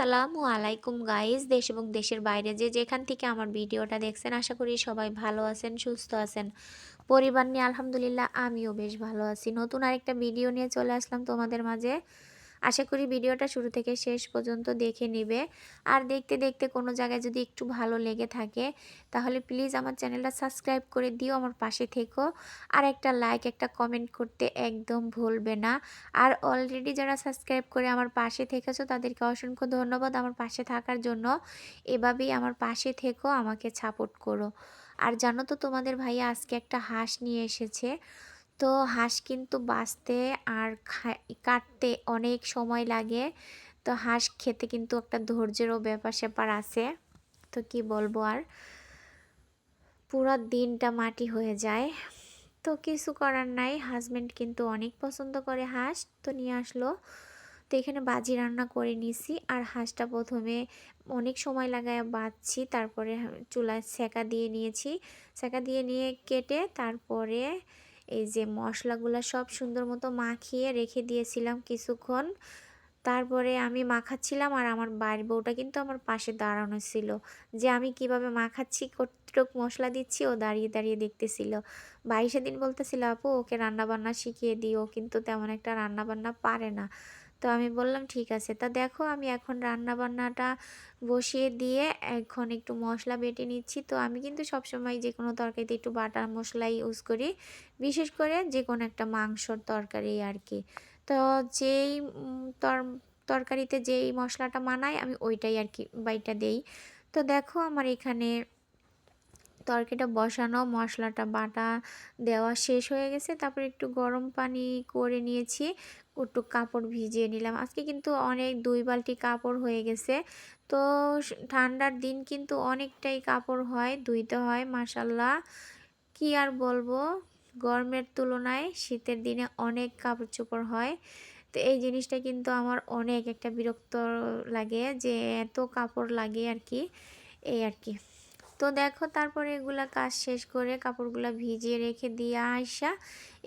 আসসালামু আলাইকুম গাইজ দেশ এবং দেশের বাইরে যে যেখান থেকে আমার ভিডিওটা দেখছেন, আশা করি সবাই ভালো আছেন, সুস্থ আছেন। পরিবার নিয়ে আলহামদুলিল্লাহ আমিও বেশ ভালো আছি। নতুন আরেকটা ভিডিও নিয়ে চলে আসলাম তোমাদের মাঝে। আশা করি ভিডিওটা শুরু থেকে শেষ পর্যন্ত দেখে নেবে। আর দেখতে দেখতে কোনো জায়গায় যদি একটু ভালো লেগে থাকে, তাহলে প্লিজ আমার চ্যানেলটা সাবস্ক্রাইব করে দিও, আমার পাশে থেকো। আর একটা লাইক একটা কমেন্ট করতে একদম ভুলবে না। আর অলরেডি যারা সাবস্ক্রাইব করে আমার পাশে থেকেছো, তাদেরকে অসংখ্য ধন্যবাদ আমার পাশে থাকার জন্য। এভাবেই আমার পাশে থেকো, আমাকে সাপোর্ট করো। আর জানো তো তোমাদের ভাইয়া আজকে একটা হাঁস নিয়ে এসেছে। তো হাঁস কিন্তু বাঁচতে আর কাটতে অনেক সময় লাগে। তো হাঁস খেতে কিন্তু একটা ধৈর্যেরও ব্যাপার, স্যাপার আছে। তো কি বলব আর? পুরো দিনটা মাটি হয়ে যায়। তো কিছু করার নাই হাজব্যান্ড কিন্তু অনেক পছন্দ করে হাঁস তো নিয়ে আসলো। তো এখানে বাজি রান্না করে নিছি আর হাঁসটা প্রথমে অনেক সময় লাগায় বাঁধছি তারপরে চুলায় সেকা দিয়ে নিয়েছি। সেকা দিয়ে নিয়ে কেটে তারপরে এই যে মশলাগুলো সব সুন্দর মতো মাখিয়ে রেখে দিয়েছিলাম কিছুক্ষণ। তারপরে আমি মাখাচ্ছিলাম আর আমার বাড়ির বউটা কিন্তু আমার পাশে দাঁড়ানো ছিল যে আমি কীভাবে মাখাচ্ছি, কতটুক মশলা দিচ্ছি ও দাঁড়িয়ে দাঁড়িয়ে দেখতেছিল। বাইশে দিন বলতেছিল, আপু, ওকে রান্নাবান্না শিখিয়ে দিও কিন্তু তেমন একটা রান্নাবান্না পারে না। তো আমি বললাম, ঠিক আছে। তা দেখো, আমি এখন রান্না বান্নাটা বসিয়ে দিয়ে এখন একটু মশলা বেটে নিচ্ছি। তো আমি কিন্তু সবসময় যে কোনো তরকারিতে একটু বাটার মশলাই ইউজ করি, বিশেষ করে যে কোনো একটা মাংসর তরকারি আর কি। তো যেই তর, তরকারিতে যেই মশলাটা মানায়, আমি ওইটাই আর কি বাইটা দেই। তো দেখো, আমার এখানে তরকারিটা বসানো, মশলাটা, বাটা দেওয়া শেষ হয়ে গেছে। তারপর একটু গরম পানি করে নিয়েছি। একটু কাপড় ভিজিয়ে নিলাম। আজকে কিন্তু অনেক দুই বালতি কাপড় হয়ে গেছে। তো ঠান্ডার দিন কিন্তু অনেকটাই কাপড় হয়, ধুইতে হয় মাসাল্লাহ কি আর বলব? গরমের তুলনায় শীতের দিনে অনেক কাপড় চোপড় হয়। তো এই জিনিসটা কিন্তু আমার অনেক একটা বিরক্ত লাগে যে এত কাপড় লাগে আর কি। এই আর কি। তো দেখো তারপরে এগুলা কাজ শেষ করে কাপড়গুলা ভিজিয়ে রেখে দিয়ে আসা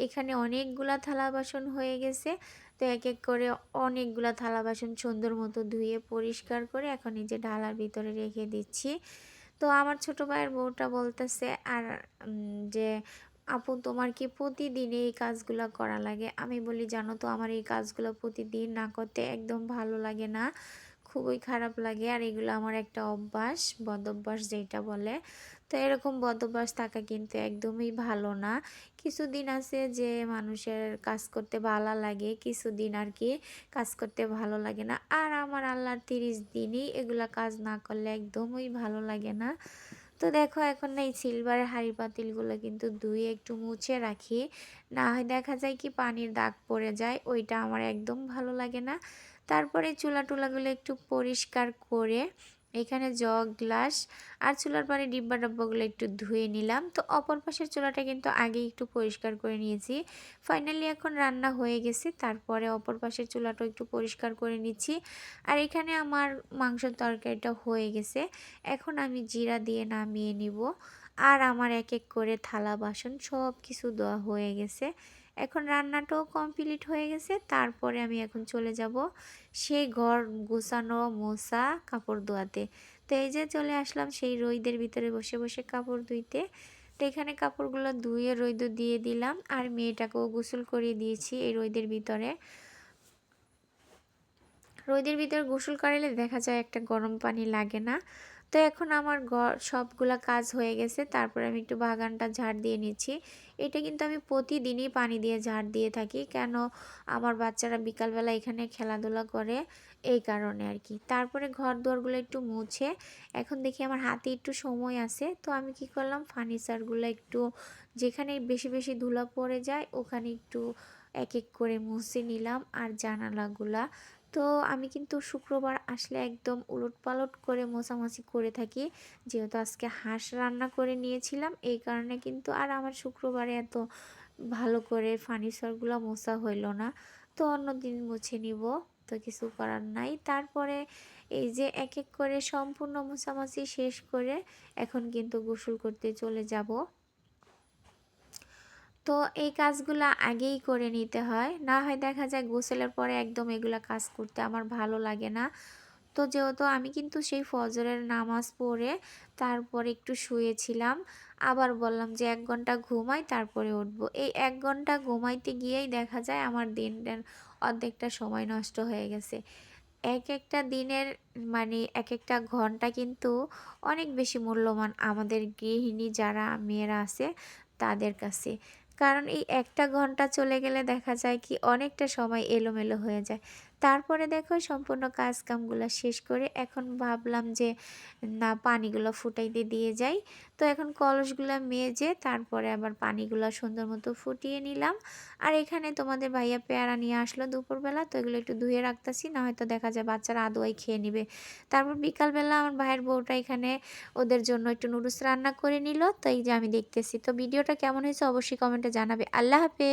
এখানে অনেকগুলা থালা বাসন হয়ে গেছে। তো এক এক করে অনেকগুলা থালা বাসন সুন্দর মতো ধুয়ে পরিষ্কার করে এখন এই যে ঢালার ভিতরে রেখে দিচ্ছি। তো আমার ছোট ভাইয়ের বউটা বলতেছে, আর যে আপু তোমার কি প্রতিদিন এই কাজগুলো করা লাগে? আমি বলি, জানো তো আমার এই কাজগুলো প্রতিদিন না করতে একদম ভালো লাগে না। খুবই খারাপ লাগে আর এগুলো আমার একটা অভ্যাস বদ অভ্যাস যেটা বলে। তো এরকম বদ অভ্যাস থাকা কিন্তু একদমই ভালো না। কিছুদিন আছে যে মানুষের কাজ করতে ভালো লাগে, কিছুদিন আর কি কাজ করতে ভালো লাগে না। আর আমার আল্লাহর তিরিশ দিনই এগুলা কাজ না করলে একদমই ভালো লাগে না। তো দেখো এখন না এই সিলভার হাঁড়ি পাতিলগুলো কিন্তু ধুয়ে একটু মুছে রাখি। না হয় দেখা যায় কি পানির দাগ পড়ে যায়, ওইটা আমার একদম ভালো লাগে না। তারপরে চুলা টুলাগুলো একটু পরিষ্কার করে এখানে জগ, গ্লাস আর চুলার পানি ডিব্বা ডাব্বাগুলো একটু ধুয়ে নিলাম। তো অপর পাশের চুলাটা কিন্তু আগে একটু পরিষ্কার করে নিয়েছি। ফাইনালি এখন রান্না হয়ে গেছে, তারপরে অপর পাশের চুলাটা একটু পরিষ্কার করে নিচ্ছি। আর এখানে আমার মাংসের তরকারিটা হয়ে গেছে। এখন আমি জিরা দিয়ে নামিয়ে নিব। আর আমার এক এক করে থালা, বাসন সব কিছু দেওয়া হয়ে গেছে। এখন রান্নাটাও কমপ্লিট হয়ে গেছে। তারপরে আমি এখন চলে যাব সেই ঘর গোছানো মোছা কাপড় ধোয়াতে। তো এই যে চলে আসলাম সেই রইদের ভিতরে বসে বসে কাপড় ধুইতে। তো এখানে কাপড়গুলো ধুয়ে রৈদ দিয়ে দিলাম আর মেয়েটাকেও গোসল করিয়ে দিয়েছি এই রইদের ভিতরে। রোদের ভিতরে গোসল করালে দেখা যায় একটা গরম পানি লাগে না। তো এখন আমার ঘর, সবগুলা কাজ হয়ে গেছে। তারপরে আমি একটু বাগানটা ঝাড় দিয়ে নিচ্ছি। এটা কিন্তু আমি প্রতিদিনই পানি দিয়ে ঝাড় দিয়ে থাকি। কেন? আমার বাচ্চারা বিকালবেলা এখানে খেলাধুলা করে এই কারণে আর কি। তারপরে ঘর দুয়ারগুলো একটু মুছে। এখন দেখি আমার হাতে একটু সময় আছে। তো আমি কি করলাম? ফার্নিচারগুলো একটু যেখানে বেশি বেশি ধুলা পড়ে যায়, ওখানে একটু এক এক করে মুছে নিলাম। আর জানালাগুলা তো আমি কিন্তু শুক্রবার আসলে একদম উলট পালট করে মোছামাছি করে থাকি। যেহেতু আজকে হাঁস রান্না করে নিয়েছিলাম, এই কারণে কিন্তু আর আমার শুক্রবারে এত ভালো করে ফার্নিচারগুলো মোছা হইল না। তো অন্য দিন মুছে নিব, তো কিছু করার নাই। তারপরে এই যে এক এক করে সম্পূর্ণ মোছামাছি শেষ করে এখন কিন্তু গোসল করতে চলে যাব। তো এই কাজগুলো আগেই করে নিতে হয়। না হয় দেখা যায় গোসলের পরে একদম এগুলা কাজ করতে আমার ভালো লাগে না। তো যেহেতু আমি কিন্তু সেই ফজরের নামাজ পড়ে তারপরে একটু শুয়েছিলাম, আবার বললাম যে এক ঘণ্টা ঘুমাই তারপরে উঠবো। এই এক ঘণ্টা ঘুমাইতে গিয়েই দেখা যায় আমার দিনটার অর্ধেকটা সময় নষ্ট হয়ে গেছে। এক একটা দিনের মানে এক একটা ঘণ্টা কিন্তু অনেক বেশি মূল্যবান আমাদের গৃহিণী যারা মেয়েরা আছে তাদের কাছে। কারণ এই একটা ঘণ্টা চলে গেলে দেখা যায় কি অনেকটা সময় এলোমেলো হয়ে যায়। তারপরে দেখো সম্পূর্ণ কাজ কামগুলো শেষ করে এখন ভাবলাম যে, না, পানিগুলো ফুটাইতে দিয়ে যাই। তো এখন কলসগুলো মেজে তারপরে আবার পানিগুলো সুন্দর মতো ফুটিয়ে নিলাম। আর এখানে তোমাদের ভাইয়া পেয়ারা নিয়ে আসলো দুপুরবেলা, তো এগুলো একটু ধুয়ে রাখতেছি, না হয়তো দেখা যায় বাচ্চারা আদোয়াই খেয়ে নিবে। তারপর বিকালবেলা আমার ভাইয়ের বউটা এখানে ওদের জন্য একটু নুডলস রান্না করে নিল। তো এই যে আমি দেখতেছি। তো ভিডিওটা কেমন হয়েছে অবশ্যই কমেন্টে জানাবে। আল্লাহ হাফেজ!